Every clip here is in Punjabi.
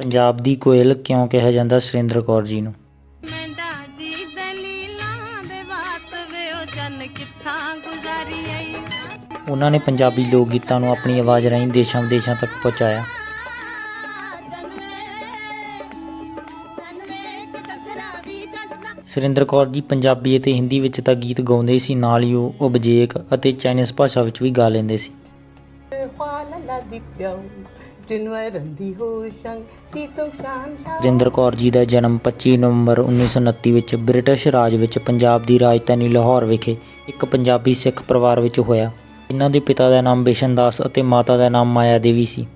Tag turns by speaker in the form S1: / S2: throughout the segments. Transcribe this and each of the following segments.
S1: ਪੰਜਾਬ ਦੀ ਕੋਇਲ ਕਿਉਂ ਕਿਹਾ ਜਾਂਦਾ ਸੁਰਿੰਦਰ ਕੌਰ ਜੀ ਨੂੰ? ਉਹਨਾਂ ਨੇ ਪੰਜਾਬੀ ਲੋਕ ਗੀਤਾਂ ਨੂੰ ਆਪਣੀ ਆਵਾਜ਼ ਰਾਹੀਂ ਦੇਸ਼ਾਂ ਵਿਦੇਸ਼ਾਂ ਤੱਕ ਪਹੁੰਚਾਇਆ। ਸੁਰਿੰਦਰ ਕੌਰ ਜੀ ਪੰਜਾਬੀ ਅਤੇ ਹਿੰਦੀ ਵਿੱਚ ਤਾਂ ਗੀਤ ਗਾਉਂਦੇ ਸੀ ਨਾਲ ਹੀ ਉਹ ਉਬਜੇਕ ਅਤੇ ਚਾਈਨੀਜ਼ ਭਾਸ਼ਾ ਵਿੱਚ ਵੀ ਗਾ ਲੈਂਦੇ ਸੀ।
S2: ਪਾਲਲਾ ਰੰਦੀ ਹੋ ਸੰਗ ਸ਼ਾਨ ਸ਼ਾਨ।
S1: ਸੁਰਿੰਦਰ ਕੌਰ ਜੀ ਦਾ ਜਨਮ 25 ਨਵੰਬਰ 1929 ਵਿੱਚ ਬ੍ਰਿਟਿਸ਼ ਰਾਜ ਵਿੱਚ ਪੰਜਾਬ ਦੀ ਰਾਜਧਾਨੀ ਲਾਹੌਰ ਵਿਖੇ ਇੱਕ ਪੰਜਾਬੀ ਸਿੱਖ ਪਰਿਵਾਰ ਵਿੱਚ ਹੋਇਆ। ਇਹਨਾਂ ਦੇ ਪਿਤਾ ਦਾ ਨਾਮ ਬਿਸ਼ਨ ਦਾਸ ਅਤੇ ਮਾਤਾ ਦਾ ਨਾਮ ਮਾਇਆ ਦੇਵੀ ਸੀ।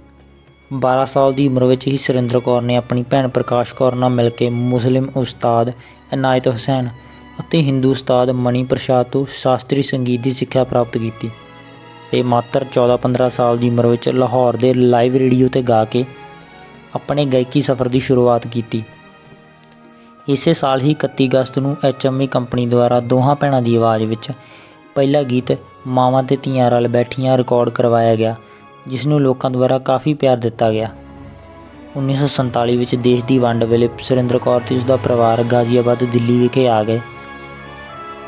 S1: 12 ਸਾਲ ਦੀ ਉਮਰ ਵਿੱਚ ਹੀ ਸੁਰਿੰਦਰ ਕੌਰ ਨੇ ਆਪਣੀ ਭੈਣ ਪ੍ਰਕਾਸ਼ ਕੌਰ ਨਾਲ ਮਿਲ ਕੇ ਮੁਸਲਿਮ ਉਸਤਾਦ ਇਨਾਇਤ ਹੁਸੈਨ ਅਤੇ ਹਿੰਦੂ ਉਸਤਾਦ ਮਣੀ ਪ੍ਰਸਾਦ ਤੋਂ ਸ਼ਾਸਤਰੀ ਸੰਗੀਤ ਦੀ ਸਿੱਖਿਆ ਪ੍ਰਾਪਤ ਕੀਤੀ। ਤੇ ਮਾਤਰ 14-15 ਸਾਲ ਦੀ ਉਮਰ ਵਿੱਚ ਲਾਹੌਰ ਦੇ ਲਾਈਵ ਰੇਡੀਓ ਤੇ ਗਾ ਕੇ ਆਪਣੇ ਗਾਇਕੀ ਸਫ਼ਰ ਦੀ ਸ਼ੁਰੂਆਤ ਕੀਤੀ। ਇਸੇ ਸਾਲ ਹੀ 31 ਅਗਸਤ ਨੂੰ ਐਚਐਮਈ ਕੰਪਨੀ ਦੁਆਰਾ ਦੋਹਾਂ ਭੈਣਾਂ ਦੀ ਆਵਾਜ਼ ਵਿੱਚ ਪਹਿਲਾ ਗੀਤ ਮਾਵਾਂ ਤੇ ਧੀਆਂ ਰਲ ਬੈਠੀਆਂ ਰਿਕਾਰਡ ਕਰਵਾਇਆ ਗਿਆ, ਜਿਸ ਨੂੰ ਲੋਕਾਂ ਦੁਆਰਾ ਕਾਫੀ ਪਿਆਰ ਦਿੱਤਾ ਗਿਆ। 1947 ਵਿੱਚ ਦੇਸ਼ ਦੀ ਵੰਡ ਵੇਲੇ ਸੁਰਿੰਦਰ ਕੌਰ ਤੇ ਉਸ ਦਾ ਪਰਿਵਾਰ ਗਾਜ਼ੀਆਬਾਦ ਦਿੱਲੀ ਵਿਖੇ ਆ ਗਏ।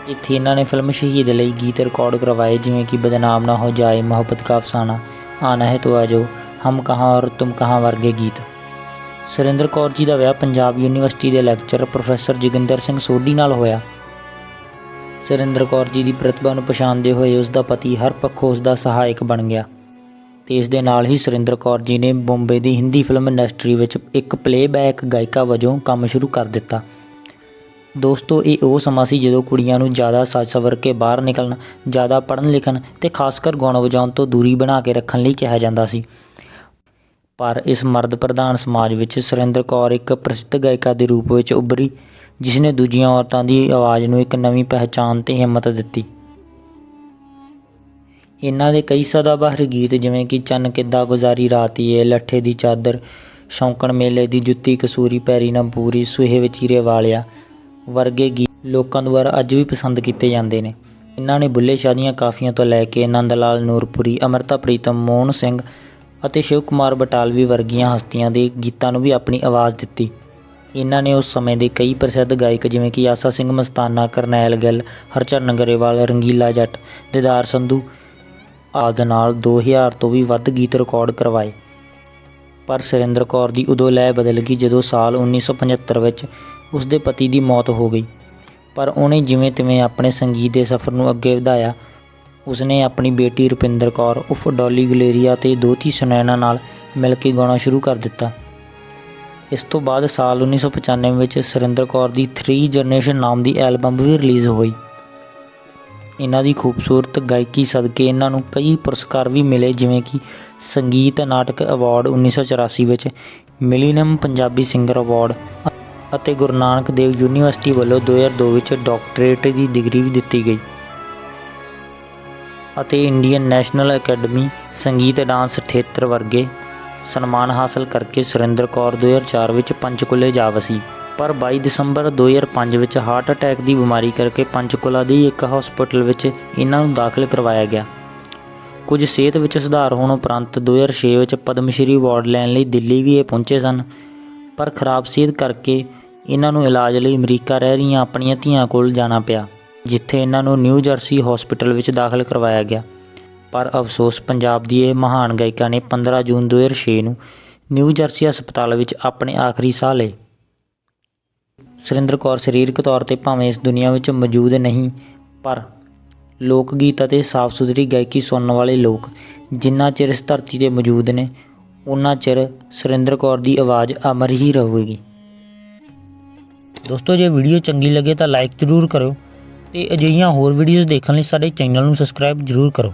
S1: ਇੱਥੇ ਇਹਨਾਂ ਨੇ ਫਿਲਮ ਸ਼ਹੀਦ ਲਈ ਗੀਤ ਰਿਕਾਰਡ ਕਰਵਾਏ, ਜਿਵੇਂ ਕਿ ਬਦਨਾਮ ਨਾ ਹੋ ਜਾਏ, ਮੁਹੱਬਤ ਕਾ ਅਫਸਾਨਾ, ਆਨਾ ਹੈ ਤੋ ਆਜੋ ਹਮ ਕਹਾਂ ਔਰ ਤੁਮ ਕਹਾਂ ਵਰਗੇ ਗੀਤ। ਸੁਰਿੰਦਰ ਕੌਰ ਜੀ ਦਾ ਵਿਆਹ ਪੰਜਾਬ ਯੂਨੀਵਰਸਿਟੀ ਦੇ ਲੈਕਚਰਰ ਪ੍ਰੋਫੈਸਰ ਜੋਗਿੰਦਰ ਸਿੰਘ ਸੋਢੀ ਨਾਲ ਹੋਇਆ। ਸੁਰਿੰਦਰ ਕੌਰ ਜੀ ਦੀ ਪ੍ਰਤਿਭਾ ਨੂੰ ਪਛਾਣਦੇ ਹੋਏ ਉਸ ਦਾ ਪਤੀ ਹਰ ਪੱਖੋਂ ਉਸ ਦਾ ਸਹਾਇਕ ਬਣ ਗਿਆ। ਤੇ ਇਸ ਦੇ ਨਾਲ ਹੀ ਸੁਰਿੰਦਰ ਕੌਰ ਜੀ ਨੇ ਬੰਬੇ ਦੀ ਹਿੰਦੀ ਫਿਲਮ ਇੰਡਸਟਰੀ ਵਿੱਚ ਇੱਕ ਪਲੇਬੈਕ ਗਾਇਕਾ ਵਜੋਂ ਕੰਮ ਸ਼ੁਰੂ ਕਰ ਦਿੱਤਾ। ਦੋਸਤੋ, ਇਹ ਉਹ ਸਮਾਂ ਸੀ ਜਦੋਂ ਕੁੜੀਆਂ ਨੂੰ ਜ਼ਿਆਦਾ ਸੱਜ ਸਵਰ ਕੇ ਬਾਹਰ ਨਿਕਲਣ, ਜ਼ਿਆਦਾ ਪੜ੍ਹਨ ਲਿਖਣ ਤੇ ਖਾਸ ਕਰ ਗਾਉਣ ਵਜਾਉਣ ਤੋਂ ਦੂਰੀ ਬਣਾ ਕੇ ਰੱਖਣ ਲਈ ਕਿਹਾ ਜਾਂਦਾ ਸੀ। ਪਰ ਇਸ ਮਰਦ ਪ੍ਰਧਾਨ ਸਮਾਜ ਵਿੱਚ ਸੁਰਿੰਦਰ ਕੌਰ ਇੱਕ ਪ੍ਰਸਿੱਧ ਗਾਇਕਾ ਦੇ ਰੂਪ ਵਿੱਚ ਉੱਭਰੀ ਜਿਸ ਨੇ ਦੂਜੀਆਂ ਔਰਤਾਂ ਦੀ ਆਵਾਜ਼ ਨੂੰ ਇੱਕ ਨਵੀਂ ਪਹਿਚਾਣ ਤੇ ਹਿੰਮਤ ਦਿੱਤੀ। ਇਹਨਾਂ ਦੇ ਕਈ ਸਦਾਬਹਾਰ ਗੀਤ ਜਿਵੇਂ ਕਿ ਚੰਨ ਕਿੱਦਾਂ ਗੁਜ਼ਾਰੀ ਰਾਤੀ ਏ, ਲੱਠੇ ਦੀ ਚਾਦਰ, ਸ਼ੌਂਕਣ ਮੇਲੇ ਦੀ ਜੁੱਤੀ ਕਸੂਰੀ, ਪੈਰੀ ਨਾ ਪੂਰੀ ਸੁਹੇ ਵਿਚੀਰੇ ਵਾਲਿਆ ਵਰਗੇ ਗੀਤ ਲੋਕਾਂ ਦੁਆਰਾ ਅੱਜ ਵੀ ਪਸੰਦ ਕੀਤੇ ਜਾਂਦੇ ਨੇ। ਇਹਨਾਂ ਨੇ ਬੁੱਲੇ ਸ਼ਾਹ ਦੀਆਂ ਕਾਫੀਆਂ ਤੋਂ ਲੈ ਕੇ ਨੰਦ ਲਾਲ ਨੂਰਪੁਰੀ, ਅਮਰਤਾ ਪ੍ਰੀਤਮ, ਮੋਹਨ ਸਿੰਘ ਅਤੇ ਸ਼ਿਵ ਕੁਮਾਰ ਬਟਾਲਵੀ ਵਰਗੀਆਂ ਹਸਤੀਆਂ ਦੇ ਗੀਤਾਂ ਨੂੰ ਵੀ ਆਪਣੀ ਆਵਾਜ਼ ਦਿੱਤੀ। ਇਹਨਾਂ ਨੇ ਉਸ ਸਮੇਂ ਦੇ ਕਈ ਪ੍ਰਸਿੱਧ ਗਾਇਕ ਜਿਵੇਂ ਕਿ ਆਸਾ ਸਿੰਘ ਮਸਤਾਨਾ, ਕਰਨੈਲ ਗਿੱਲ, ਹਰਚਰਨ ਗਰੇਵਾਲ ਰੰਗੀਲਾ ਜੱਟ, ਦਿਦਾਰ ਸੰਧੂ ਆਦਿ ਨਾਲ 2000 ਤੋਂ ਵੀ ਵੱਧ ਗੀਤ ਰਿਕਾਰਡ ਕਰਵਾਏ। ਪਰ ਸੁਰਿੰਦਰ ਕੌਰ ਦੀ ਉਦੋਂ ਲੈ ਬਦਲ ਗਈ ਜਦੋਂ ਸਾਲ 1975 ਵਿੱਚ ਉਸ ਦੇ ਪਤੀ ਦੀ ਮੌਤ ਹੋ ਗਈ। ਪਰ ਉਹਨੇ ਜਿਵੇਂ ਤਿਵੇਂ ਆਪਣੇ ਸੰਗੀਤ ਦੇ ਸਫ਼ਰ ਨੂੰ ਅੱਗੇ ਵਧਾਇਆ, ਉਸਨੇ ਆਪਣੀ ਬੇਟੀ ਰੁਪਿੰਦਰ ਕੌਰ, ਉਫ ਡੋਲੀ ਗਲੇਰੀਆ ਤੇ ਦੋਤੀ ਸੁਨੈਣਾ ਨਾਲ ਮਿਲ ਕੇ ਗਾਉਣਾ ਸ਼ੁਰੂ ਕਰ ਦਿੱਤਾ। ਇਸ ਤੋਂ ਬਾਅਦ ਸਾਲ 1995 ਵਿੱਚ ਸੁਰਿੰਦਰ ਕੌਰ ਦੀ 3 ਜਨਰੇਸ਼ਨ ਨਾਮ ਦੀ ਐਲਬਮ ਵੀ ਰਿਲੀਜ਼ ਹੋਈ। ਇਹਨਾਂ ਦੀ ਖੂਬਸੂਰਤ ਗਾਇਕੀ ਸਦਕੇ ਇਹਨਾਂ ਨੂੰ ਕਈ ਪੁਰਸਕਾਰ ਵੀ ਮਿਲੇ, ਜਿਵੇਂ ਕਿ ਸੰਗੀਤ ਨਾਟਕ ਅਵਾਰਡ 1984 ਵਿੱਚ ਮਿਲੀਨਮ ਪੰਜਾਬੀ ਸਿੰਗਰ ਅਵਾਰਡ ਅਤੇ ਗੁਰੂ ਨਾਨਕ ਦੇਵ ਯੂਨੀਵਰਸਿਟੀ ਵੱਲੋਂ 2002 ਵਿੱਚ ਡਾਕਟਰੇਟ ਦੀ ਡਿਗਰੀ ਵੀ ਦਿੱਤੀ ਗਈ ਅਤੇ Indian national academy Sangeet dance theatre ਵਰਗੇ ਸਨਮਾਨ ਹਾਸਲ ਕਰਕੇ ਸੁਰਿੰਦਰ ਕੌਰ 2004 ਵਿੱਚ ਪੰਚਕੁਲੇ ਜਾ ਵਸੀ। ਪਰ 22 ਦਸੰਬਰ 2005 ਵਿੱਚ ਹਾਰਟ ਅਟੈਕ ਦੀ ਬਿਮਾਰੀ ਕਰਕੇ ਪੰਚਕੁਲਾ ਦੀ ਇੱਕ ਹਸਪਤਾਲ ਵਿੱਚ ਇਹਨਾਂ ਨੂੰ ਦਾਖਲ ਕਰਵਾਇਆ ਗਿਆ। ਕੁਝ ਸਿਹਤ ਵਿੱਚ ਸੁਧਾਰ ਹੋਣ ਉਪਰੰਤ 2006 ਵਿੱਚ ਪਦਮ ਸ਼੍ਰੀ ਅਵਾਰਡ ਲੈਣ ਲਈ ਦਿੱਲੀ ਵੀ ਇਹ ਪਹੁੰਚੇ ਸਨ, ਪਰ ਖਰਾਬ ਸਿਹਤ ਕਰਕੇ ਇਹਨਾਂ ਨੂੰ ਇਲਾਜ ਲਈ ਅਮਰੀਕਾ ਰਹਿ ਰਹੀਆਂ ਆਪਣੀਆਂ ਧੀਆਂ ਕੋਲ ਜਾਣਾ ਪਿਆ, ਜਿੱਥੇ ਇਹਨਾਂ ਨੂੰ ਨਿਊ ਜਰਸੀ ਹਸਪੀਟਲ ਵਿੱਚ ਦਾਖਲ ਕਰਵਾਇਆ ਗਿਆ। ਪਰ ਅਫਸੋਸ, ਪੰਜਾਬ ਦੀ ਇਹ ਮਹਾਨ ਗਾਇਕਾ ਨੇ 15 ਜੂਨ 2006 ਨੂੰ ਨਿਊ ਜਰਸੀ ਹਸਪਤਾਲ ਵਿੱਚ ਆਪਣੇ ਆਖਰੀ ਸਾਹ ਲਏ। ਸੁਰਿੰਦਰ ਕੌਰ ਸਰੀਰਕ ਤੌਰ ਤੇ ਭਾਵੇਂ ਇਸ ਦੁਨੀਆ ਵਿੱਚ ਮੌਜੂਦ ਨਹੀਂ, ਪਰ ਲੋਕ ਗੀਤ ਅਤੇ ਸਾਫ਼ ਸੁਥਰੀ ਗਾਇਕੀ ਸੁਣਨ ਵਾਲੇ ਲੋਕ ਜਿੰਨਾ ਚਿਰ ਇਸ ਧਰਤੀ ਤੇ ਮੌਜੂਦ ਨੇ ਉਹਨਾਂ ਚਿਰ ਸੁਰਿੰਦਰ ਕੌਰ ਦੀ ਆਵਾਜ਼ ਅਮਰ ਹੀ ਰਹੇਗੀ। ਦੋਸਤੋ, ਜੇ ਵੀਡੀਓ ਚੰਗੀ ਲੱਗੇ ਤਾਂ ਲਾਈਕ ਜ਼ਰੂਰ ਕਰੋ ਤੇ ਅਜਿਹੀਆਂ ਹੋਰ ਵੀਡੀਓਜ਼ ਦੇਖਣ ਲਈ ਸਾਡੇ ਚੈਨਲ ਨੂੰ ਸਬਸਕ੍ਰਾਈਬ ਜ਼ਰੂਰ ਕਰੋ।